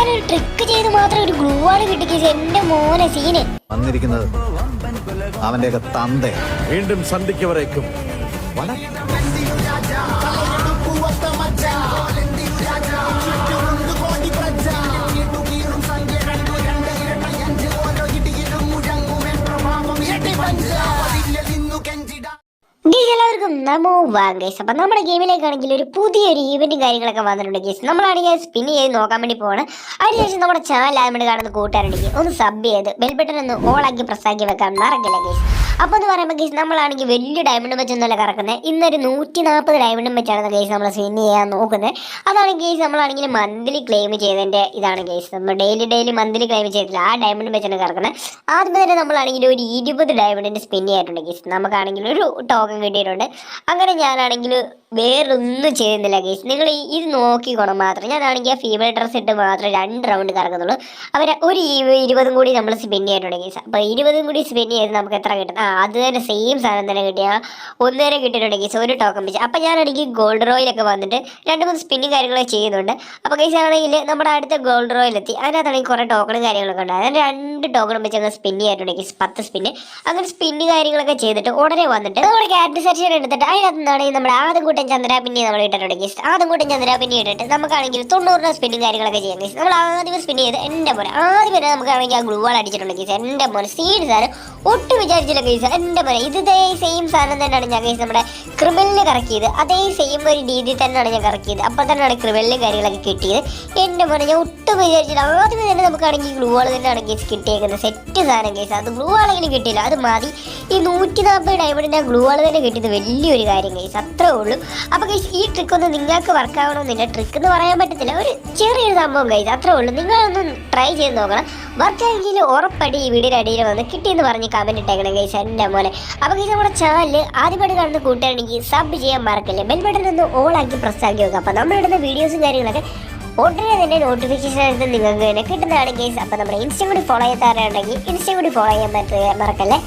ഞാനൊരു ട്രിക്ക് ചെയ്ത് മാത്രം ഒരു ഗ്ലൂ ആണ് കിട്ടി എന്റെ മോനെ സീന്. വന്നിരിക്കുന്നത് അവന്റെയൊക്കെ തന്തേ വീണ്ടും സന്ധിക്കവരേക്കും ഗീസ് നമോ വാഗേസ് അപ്പൊ നമ്മുടെ ഗെയിമിലേക്കാണെങ്കിൽ ഒരു പുതിയൊരു ഈവന്റും കാര്യങ്ങളൊക്കെ വന്നിട്ടുണ്ട് ഗേസ് നമ്മളാണെങ്കിൽ സ്പിൻ ചെയ്ത് നോക്കാൻ വേണ്ടി പോവാണ്. അതിനുശേഷം നമ്മുടെ ചാനൽ ആദ്യം കാണുന്ന കൂട്ടുകാരുണ്ടെങ്കിൽ ഒന്ന് സബ് ചെയ്ത് ബെൽബട്ടൺ ഒന്ന് ആക്കി press വെക്കാൻ മറക്കില്ല ഗീസ് അപ്പൊ എന്ന് പറയുമ്പോൾ ഗീസ് നമ്മളാണെങ്കിൽ വലിയ ഡയമണ്ട് വെച്ചൊന്നുമല്ല കറക്കുന്നത് ഇന്നൊരു നൂറ്റി നാൽപ്പത് ഡയമണ്ടും വെച്ചാണ് ഗേസ് നമ്മൾ സ്പിൻ ചെയ്യാൻ നോക്കുന്നത്. അതാണ് ഗീസ് നമ്മളാണെങ്കിൽ മന്ത്ലി ക്ലെയിം ചെയ്തതിന്റെ ഇതാണ് ഗേസ് നമ്മൾ ഡെയിലി ഡെയിലി മന്ത്ലി ക്ലെയിം ചെയ്തില്ല ആ ഡയമണ്ട് വെച്ചാണ് കറക്കുന്നത് ആദ്യം തന്നെ നമ്മളാണെങ്കിൽ ഒരു ഇരുപത് ഡയമണ്ടിന്റെ സ്പിൻ ചെയ്യാറുണ്ട് ഗീസ് നമുക്കാണെങ്കിൽ ഒരു ടോക്കൺ കിട്ടിയിട്ടുണ്ട്. അങ്ങനെ ഞാനാണെങ്കിൽ വേറൊന്നും ചെയ്യുന്നില്ല ഗേസ് നിങ്ങൾ ഇത് നോക്കിക്കോണം മാത്രം. ഞാനാണെങ്കിൽ ആ ഫീമെയിൽ ഡ്രസ്സ് ഇട്ട് മാത്രം രണ്ട് റൗണ്ട് കറങ്ങുന്നുള്ളൂ. അവർ ഒരു ഇരുപതും കൂടി നമ്മൾ സ്പിൻ ചെയ്തിട്ടുണ്ട് ഗേസ് അപ്പോൾ ഇരുപതും കൂടി സ്പിൻ ചെയ്ത് നമുക്ക് എത്ര കിട്ടും? ആ അത് തന്നെ സെയിം സാധനം തന്നെ കിട്ടിയ ഒന്ന് തന്നെ കിട്ടിയിട്ടുണ്ട് ഗേസ് ഒരു ടോക്കൺ വെച്ച് അപ്പോൾ ഞാനാണെങ്കിൽ ഗോൾഡ് റോയിലൊക്കെ വന്നിട്ട് രണ്ട് മൂന്ന് സ്പിന്നും കാര്യങ്ങളൊക്കെ ചെയ്യുന്നുണ്ട്. അപ്പോൾ ഗേസ് ആണെങ്കിൽ നമ്മുടെ അടുത്ത ഗോൾഡ് റോയിലെത്തി അതിനകത്താണെങ്കിൽ കുറേ ടോക്കണും കാര്യങ്ങളൊക്കെ ഉണ്ട്. അതിന് രണ്ട് ടോക്കണും വെച്ച് അങ്ങ് സ്പിൻ ചെയ്തിട്ടുണ്ട് ഗേസ് പത്ത് സ്പിന്ന് അങ്ങനെ സ്പിന്ന് കാര്യങ്ങളൊക്കെ ചെയ്തിട്ട് ഉടനെ വന്നിട്ട് നമ്മുടെ ക്യാരക്ടർ സെക്ഷൻ എടുത്തിട്ട് അതിനകത്ത് നിന്നാണെങ്കിൽ നമ്മുടെ ആദ്യം കൂട്ടം ചന്ദ്ര പിന്നെ നമ്മൾ ഇട്ടിട്ടുണ്ട് ഗീസ്. ആദ്യം കൂട്ടം ചന്ദ്ര പിന്നെ ഇട്ടിട്ട് നമുക്കാണെങ്കിൽ തൊണ്ണൂറിന് സ്പിന്നും കാര്യങ്ങളൊക്കെ ചെയ്യാം ഗീസ്. നമ്മൾ ആദ്യം സ്പിൻ ചെയ്ത് എന്റെ പോലെ ആദ്യം വരെ നമുക്കാണെങ്കിൽ ആ ഗ്ലൂ വാൾ അടിച്ചിട്ടുണ്ട് ഗീസ്. എന്റെ മോനെ സീഡ് സാധനം ഒട്ടും വിചാരിച്ചില്ല ഗീസ്. എന്റെ മോനെ ഇത് ഇതേ സെയിം സാധനം തന്നെയാണ് ഞാൻ ഗീസ് നമ്മുടെ ക്രിമിനലിന് കറക്കിയത് അതേ സെയിം ഒരു രീതിയിൽ തന്നെയാണ് ഞാൻ കറക്കിയത് അപ്പോൾ തന്നെയാണ് ക്രിമിനലും കാര്യങ്ങളൊക്കെ കിട്ടിയത്. എന്റെ മോനെ ഞാൻ ഒട്ടും വിചാരിച്ചില്ല. ആദ്യം തന്നെ നമുക്കാണെങ്കിൽ ഗ്ലൂ വാൾ തന്നെയാണ് ഗീസ് കിട്ടിയേക്കുന്നത്. സെറ്റ് സാധനം ഗീസ്. അത് ഗ്ലൂ വാളെങ്കിലും കിട്ടിയില്ല. അത് മതി. ഈ നൂറ്റി നാൽപ്പത് ഡയമണ്ടിന്റെ ഗ്ലൂ വാൾ തന്നെ കിട്ടിയത് വലിയൊരു കാര്യം ഗൈസ്. അത്രേ ഉള്ളൂ. അപ്പോൾ ഗൈസ് ഈ ട്രിക്ക് ഒന്നും നിങ്ങൾക്ക് വർക്ക് ആവണമെന്നില്ല ട്രിക്ക് എന്ന് പറയാൻ പറ്റത്തില്ല. ഒരു ചെറിയൊരു സംഭവം ഗൈസ് അത്രേ ഉള്ളൂ. നിങ്ങളൊന്ന് ട്രൈ ചെയ്ത് നോക്കണം. വർക്ക് ആയെങ്കിൽ ഉറപ്പടി ഈ വീടിന്റെ അടിയിൽ വന്ന് കിട്ടിയെന്ന് പറഞ്ഞ് കമന്റ് ഇട്ടേക്കണം ഗൈസ് എന്റെ മോനെ. അപ്പോൾ ഗൈസ് നമ്മുടെ ചാനൽ ആദ്യമായിട്ട് കാണുന്ന കൂട്ടുകാരുണ്ടെങ്കിൽ സബ് ചെയ്യാൻ മറക്കല്ലേ? ബെൽ ബട്ടൺ ഒന്ന് ഓൾ ആക്കി പ്രസ് ആക്കി വെക്കുക. അപ്പോൾ നമ്മളിടുന്ന വീഡിയോസും കാര്യങ്ങളൊക്കെ ഉടനെ തന്നെ നോട്ടിഫിക്കേഷൻ ആയിട്ട് നിങ്ങൾക്ക് തന്നെ കിട്ടുന്നതാണ് ഗൈസ് അപ്പോൾ നമ്മുടെ ഇൻസ്റ്റ കൂടി ഫോളോ ചെയ്താറുണ്ടെങ്കിൽ ഇൻസ്റ്റ കൂടി ഫോളോ ചെയ്യാൻ പറ്റുക മറക്കല്ലേ?